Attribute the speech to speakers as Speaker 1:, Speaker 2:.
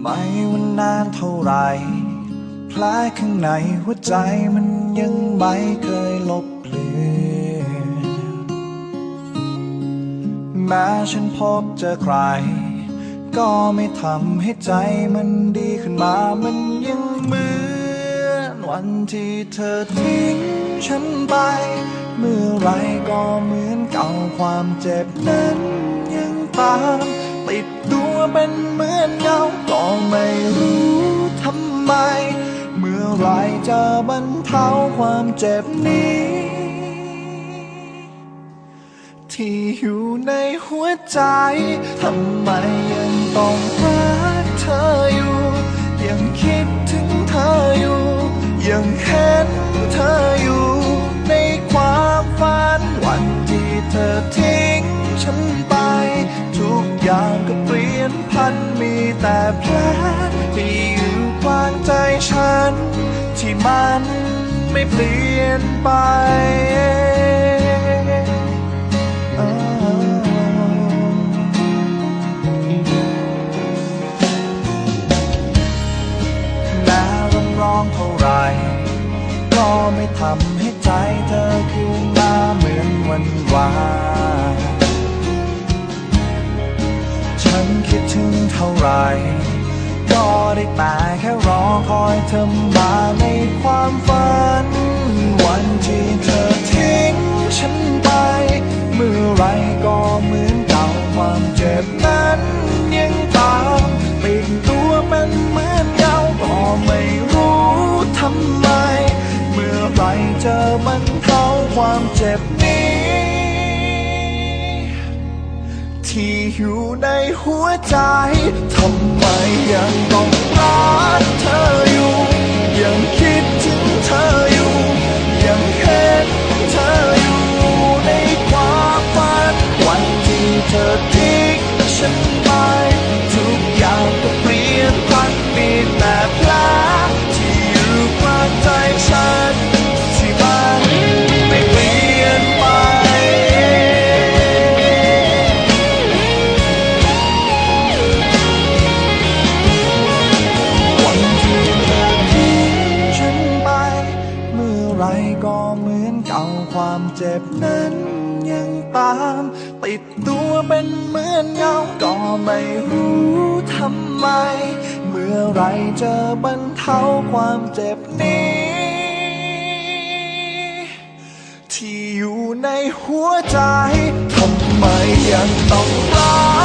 Speaker 1: ไม่ว่านานเท่าไหรแผลข้างในหัวใจมันยังไม่เคยลบเลือนแม้ฉันพบเจอใคร ก็ไม่ทำให้ใจมันดีขึ้นมา มันยังเหมือนวันที่เธอทิ้งฉันไป เมื่อไรก็เหมือนเก่าความเจ็บนั้นยังตาม เป็นเหมือนเงา ก็ไม่รู้ทำไม เมื่อไรจะบรรเทาความเจ็บนี้ ที่อยู่ในหัวใจ ทำไมยังต้องรักเธออยู่ ยังคิดถึงเธออยู่ ยังเห็นเธอ แต่แผลที่อยู่กลางใจฉัน ที่มันไม่เปลี่ยนไปแม้ร้องร้องเท่าไรก็ไม่ทำให้ใจเธอคืนมาเหมือนวันวาน คอยเธอมาในความฝัน วันที่เธอทิ้งฉันไป เมื่อไรก็เหมือนเก่าความเจ็บนั้นยังตามปิดตัวเป็นเหมือนเงาก็ไม่รู้ทำไม เมื่อไรจะบรรเทาความเจ็บนี้ ที่อยู่ในหัวใจ ทำไมยังต้องรักเธอ ก็เหมือนเก่าความเจ็บนั้นยังตาม ติดตัวเป็นเหมือนเงา ก็ไม่รู้ทำไม เมื่อไรจะบรรเทาความเจ็บนี้ ที่อยู่ในหัวใจ ทำไมยังต้องรัก